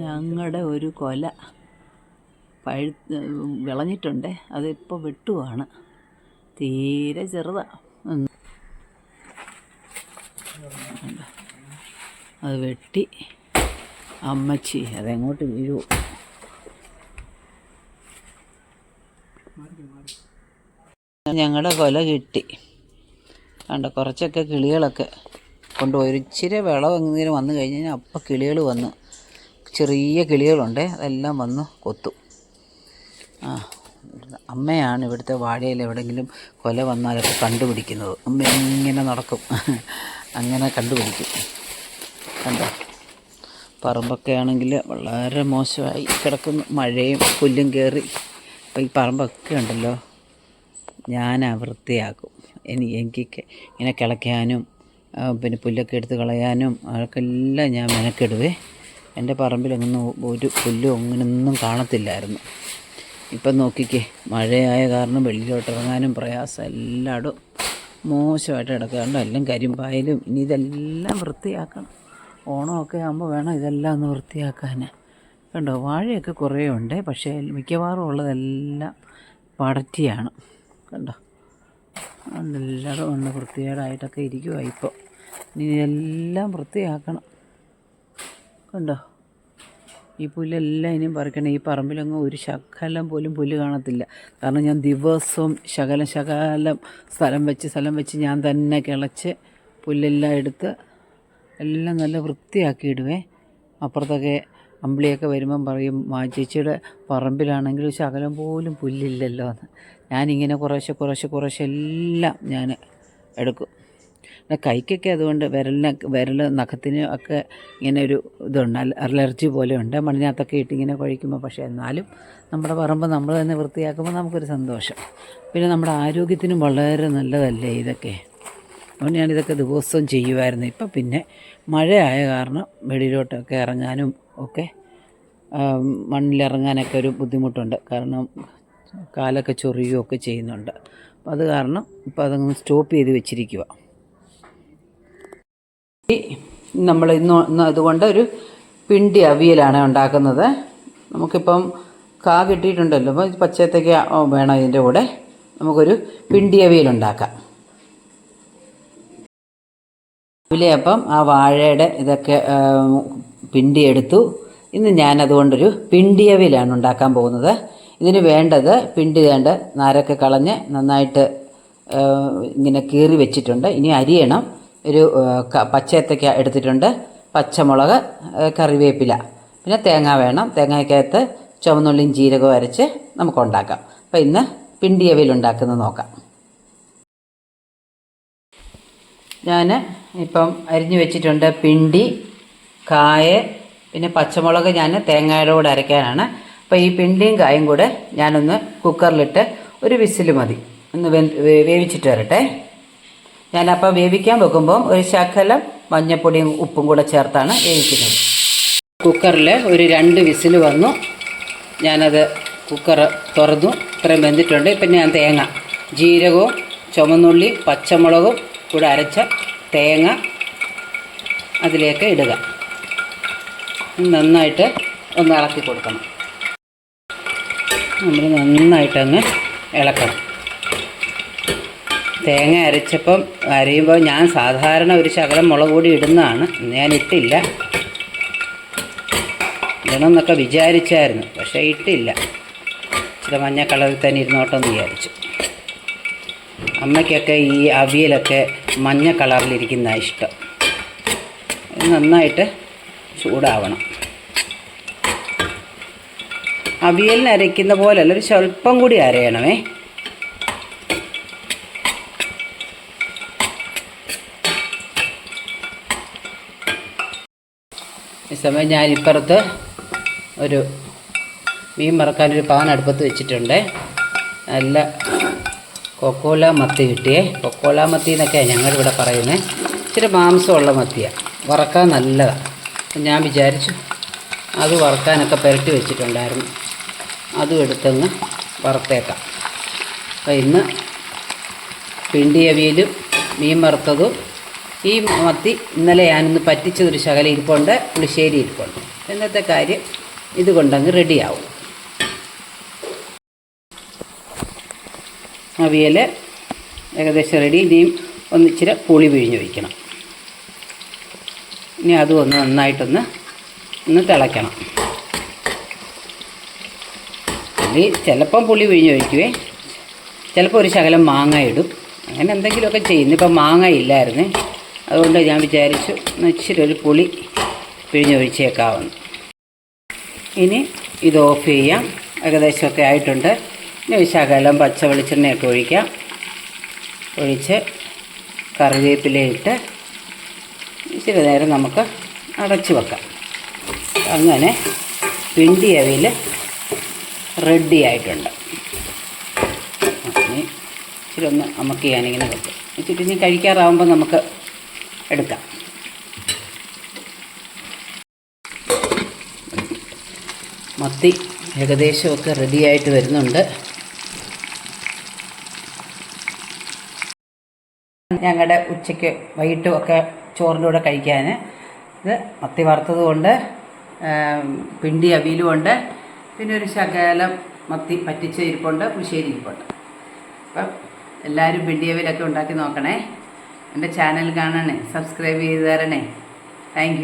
ഞങ്ങളുടെ ഒരു കൊല പഴു വിളഞ്ഞിട്ടുണ്ട്. അതിപ്പോൾ വെട്ടുവാണ്. തീരെ ചെറുതാണ് അത് വെട്ടി. അമ്മച്ചി അതെങ്ങോട്ട് വീഴുമോ ഞങ്ങളുടെ കൊല കിട്ടി. കണ്ട? കുറച്ചൊക്കെ കിളികളൊക്കെ. കൊണ്ടുപോയി ഒരു ഇച്ചിരി വിളം എങ്ങനെ വന്നു കഴിഞ്ഞ് കഴിഞ്ഞാൽ അപ്പം കിളികൾ വന്ന്. ചെറിയ കിളികളുണ്ട്. അതെല്ലാം വന്ന് കൊത്തും. ആ അമ്മയാണ് ഇവിടുത്തെ വാഴയിൽ എവിടെയെങ്കിലും കൊല വന്നാലൊക്കെ കണ്ടുപിടിക്കുന്നത്. അമ്മ ഇങ്ങനെ നടക്കും. അങ്ങനെ കണ്ടുപിടിക്കും. കണ്ടോ? പറമ്പൊക്കെ ആണെങ്കിൽ വളരെ മോശമായി കിടക്കുന്നു. മഴയും പുല്ലും കയറി. അപ്പോൾ ഈ പറമ്പൊക്കെ ഉണ്ടല്ലോ. ഞാൻ വൃത്തിയാക്കും ഇനി എനിക്ക് ഇങ്ങനെ കിളയ്ക്കാനും പിന്നെ പുല്ലൊക്കെ എടുത്ത് കളയാനും അതൊക്കെല്ലാം ഞാൻ മെനക്കെടുവേ. എന്റെ പറമ്പിലൊന്നും ഒരു പുല്ലും അങ്ങനെയൊന്നും കാണത്തില്ലായിരുന്നു. ഇപ്പം നോക്കിക്കേ മഴയായ കാരണം വെളിയിലോട്ട് ഇറങ്ങാനും പ്രയാസം എല്ലായിടും മോശമായിട്ട് കിടക്കാണ്ട് എല്ലാം കരിമ്പായാലും. ഇനി ഇതെല്ലാം വൃത്തിയാക്കണം. ഓണമൊക്കെ ആകുമ്പോൾ വേണം ഇതെല്ലാം ഒന്ന് വൃത്തിയാക്കാൻ കണ്ടോ വാഴയൊക്കെ കുറേ ഉണ്ട് പക്ഷേ മിക്കവാറും ഉള്ളതെല്ലാം പടറ്റിയാണ് കണ്ടോ എല്ലായിടും ഒന്ന് വൃത്തികേടായിട്ടൊക്കെ ഇരിക്കുവാ ഇപ്പോൾ ഇനി ഇതെല്ലാം വൃത്തിയാക്കണം. കണ്ടോ? ഈ പുല്ലെല്ലാം ഇനിയും പറിക്കണം ഈ പറമ്പിലങ്ങ് ഒരു ശകലം പോലും പുല്ല് കാണത്തില്ല. കാരണം ഞാൻ ദിവസവും ശകലം ശകലം സ്ഥലം വെച്ച് സ്ഥലം വെച്ച് ഞാൻ തന്നെ കിളച്ച് പുല്ലെല്ലാം എടുത്ത് എല്ലാം നല്ല വൃത്തിയാക്കിയിടുവേ. അപ്പുറത്തൊക്കെ അമ്പിളിയൊക്കെ വരുമ്പം പറയും ആ ചേച്ചിയുടെ പറമ്പിലാണെങ്കിൽ ശകലം പോലും പുല്ലില്ലല്ലോ എന്ന് ഞാനിങ്ങനെ കുറേശ്ശെ കുറേശ്ശെ കുറേശ്ശെ എല്ലാം ഞാൻ എടുക്കും. കൈക്കൊക്കെ അതുകൊണ്ട് വിരലിന് വിരൽ നഖത്തിന് ഒക്കെ ഇങ്ങനെ ഒരു ഇതുണ്ട്. അലർജി പോലെ ഉണ്ട്. മണ്ണിനകത്തൊക്കെ ഇട്ട് ഇങ്ങനെ കുഴിക്കുമ്പോൾ പക്ഷേ എന്നാലും നമ്മുടെ പറമ്പ് നമ്മൾ തന്നെ വൃത്തിയാക്കുമ്പോൾ നമുക്കൊരു സന്തോഷം. പിന്നെ നമ്മുടെ ആരോഗ്യത്തിനും വളരെ നല്ലതല്ലേ ഇതൊക്കെ? അതുകൊണ്ട് ഞാനിതൊക്കെ ദിവസവും ചെയ്യുമായിരുന്നു ഇപ്പം പിന്നെ മഴയായ കാരണം വെളിയിലോട്ടൊക്കെ ഇറങ്ങാനും ഒക്കെ മണ്ണിലിറങ്ങാനൊക്കെ ഒരു ബുദ്ധിമുട്ടുണ്ട്. കാരണം കാലൊക്കെ ചൊറിയുകയൊക്കെ ചെയ്യുന്നുണ്ട്. അത് കാരണം ഇപ്പം അതങ്ങ് സ്റ്റോപ്പ് ചെയ്ത് വെച്ചിരിക്കുക നമ്മൾ ഇന്ന് അതുകൊണ്ട് ഒരു പിണ്ടി അവിയലാണ് ഉണ്ടാക്കുന്നത്. നമുക്കിപ്പം കാ കിട്ടിയിട്ടുണ്ടല്ലോ. അപ്പോൾ പച്ചത്തേക്ക് വേണം ഇതിന്റെ കൂടെ. നമുക്കൊരു പിണ്ടി അവിയൽ ഉണ്ടാക്കാം. രാവിലെ അപ്പം ആ വാഴയുടെ ഇതൊക്കെ പിണ്ടി എടുത്തു. ഇന്ന് ഞാനതുകൊണ്ടൊരു പിണ്ടിയവിലാണ് ഉണ്ടാക്കാൻ പോകുന്നത്. ഇതിന് വേണ്ടത് പിണ്ടി വേണ്ട നാരൊക്കെ കളഞ്ഞ് നന്നായിട്ട് ഇങ്ങനെ കീറി വെച്ചിട്ടുണ്ട്. ഇനി അരിയണം. ഒരു പച്ചയത്തക്ക എടുത്തിട്ടുണ്ട്. പച്ചമുളക് കറിവേപ്പില. പിന്നെ തേങ്ങ വേണം. തേങ്ങയ്ക്കകത്ത് ചുവന്നുള്ളിയും ജീരകവും അരച്ച് നമുക്ക് ഉണ്ടാക്കാം. അപ്പോൾ ഇന്ന് പിണ്ടിയവയിൽ ഉണ്ടാക്കുന്നത് നോക്കാം. ഞാൻ ഇപ്പം അരിഞ്ഞു വെച്ചിട്ടുണ്ട് പിണ്ടി കായ പിന്നെ പച്ചമുളക് ഞാൻ തേങ്ങയുടെ കൂടെ അരയ്ക്കാനാണ്. അപ്പോൾ ഈ പിണ്ടിയും കായും കൂടെ ഞാനൊന്ന് കുക്കറിലിട്ട് ഒരു വിസിൽ മതി. ഒന്ന് വേവിച്ചിട്ട് വരട്ടെ. ഞാനപ്പോൾ വേവിക്കാൻ വെക്കുമ്പോൾ ഒരു ശകലം മഞ്ഞപ്പൊടിയും ഉപ്പും കൂടെ ചേർത്താണ് വേവിക്കുന്നത്. കുക്കറിൽ ഒരു രണ്ട് വിസിൽ വന്നു. ഞാനത് കുക്കർ തുറന്നു. ഇത്രയും വെന്തിട്ടുണ്ട്. ഇപ്പം ഞാൻ തേങ്ങ ജീരകവും ചുമന്നുള്ളി പച്ചമുളകും കൂടെ അരച്ച തേങ്ങ അതിലേക്ക് ഇടുക. നന്നായിട്ട് ഒന്ന് ഇളക്കി കൊടുക്കണം. നമ്മൾ നന്നായിട്ടങ്ങ് ഇളക്കണം. തേങ്ങ അരച്ചപ്പം അരയുമ്പോൾ ഞാൻ സാധാരണ ഒരു ശകലം മുളക് പൊടി ഇടുന്നതാണ്. ഞാൻ ഇട്ടില്ല. ഇടണമെന്നൊക്കെ വിചാരിച്ചായിരുന്നു പക്ഷേ ഇട്ടില്ല. ഇച്ചിരി മഞ്ഞ കളറിൽ തന്നെ ഇരുന്നോട്ടെന്ന് വിചാരിച്ചു. അമ്മയ്ക്കൊക്കെ ഈ അവിയലൊക്കെ മഞ്ഞ കളറിലിരിക്കുന്ന ഇഷ്ടം. നന്നായിട്ട് ചൂടാവണം. അവിയലിന് അരയ്ക്കുന്ന പോലെയല്ല ഒരു സ്വല്പം കൂടി അരയണമേ. ഈ സമയം ഞാൻ ഇപ്പുറത്ത് ഒരു മീൻ മറക്കാനൊരു പാൻ അടുപ്പത്ത് വെച്ചിട്ടുണ്ട്. നല്ല കൊക്കോല മത്തി കിട്ടിയേ. കൊക്കോല മത്തി എന്നൊക്കെയാണ് ഞങ്ങളിവിടെ പറയുന്നത് ഇച്ചിരി മാംസമുള്ള മത്തിയാണ് വറക്കാൻ നല്ലതാണ് ഞാൻ വിചാരിച്ചു അത് വറക്കാനൊക്കെ പുരട്ടി വെച്ചിട്ടുണ്ടായിരുന്നു. അതും എടുത്തങ്ങ് വറുത്തേക്കാം. അപ്പം ഇന്ന് പിണ്ടിയവിയിലും മീൻ വറുത്തതും ഈ മത്തി ഇന്നലെ ഞാനിന്ന് പറ്റിച്ചതൊരു ശകലം ഇരിപ്പുണ്ട് പുളിശ്ശേരി ഇരിപ്പുണ്ട്. ഇന്നത്തെ കാര്യം ഇതുകൊണ്ടങ്ങ് റെഡിയാവും. അവിയൽ ഏകദേശം റെഡി ഇനിയും ഒന്നിച്ചിരി പുളി പിഴിഞ്ഞ് വയ്ക്കണം ഇനി അതും ഒന്ന് നന്നായിട്ടൊന്ന് ഒന്ന് തിളയ്ക്കണം. പുളി ചിലപ്പം പുളി പിഴിഞ്ഞ് ഒഴിക്കുവേ. ചിലപ്പോൾ ഒരു ശകലം മാങ്ങ ഇടും. അങ്ങനെ എന്തെങ്കിലുമൊക്കെ ചെയ്യുന്നു. ഇപ്പം മാങ്ങ ഇല്ലായിരുന്നേ. അതുകൊണ്ട് ഞാൻ വിചാരിച്ചു ഇച്ചിരി ഒരു പുളി പിഴിഞ്ഞൊഴിച്ചേക്കാവുന്നു. ഇനി ഇത് ഓഫ് ചെയ്യാം. ഏകദേശമൊക്കെ ആയിട്ടുണ്ട്. ഇനി ശകലം പച്ച വെളിച്ചെണ്ണയൊക്കെ ഒഴിക്കാം. ഒഴിച്ച് കറിവേപ്പിലയിട്ട് ഇച്ചിരി നേരം നമുക്ക് അടച്ചു വെക്കാം. അങ്ങനെ പിണ്ടി അവിൽ റെഡി ആയിട്ടുണ്ട്. ഇച്ചിരി ഒന്ന് നമുക്ക് ചെയ്യാനിങ്ങനെ വെക്കും. ഇച്ചിരി ഇനി കഴിക്കാറാവുമ്പോൾ നമുക്ക് എടുക്കാം. മത്തി ഏകദേശമൊക്കെ റെഡിയായിട്ട് വരുന്നുണ്ട്. ഞങ്ങളുടെ ഉച്ചയ്ക്ക് വൈകിട്ടും ഒക്കെ ചോറിന്റെ കൂടെ കഴിക്കാൻ ഇത് മത്തി വറുത്തതുകൊണ്ട് പിണ്ടി അവിയലും ഉണ്ട് പിന്നെ ഒരു ശകലം മത്തി പറ്റിച്ച ഇരിപ്പുണ്ട് പുശേരി ഇരിപ്പുണ്ട്. അപ്പം എല്ലാവരും പിണ്ടി അവിയലൊക്കെ ഉണ്ടാക്കി നോക്കണേ. എന്റെ ചാനൽ കാണണേ സബ്സ്ക്രൈബ് ചെയ്ത് തരണേ. താങ്ക്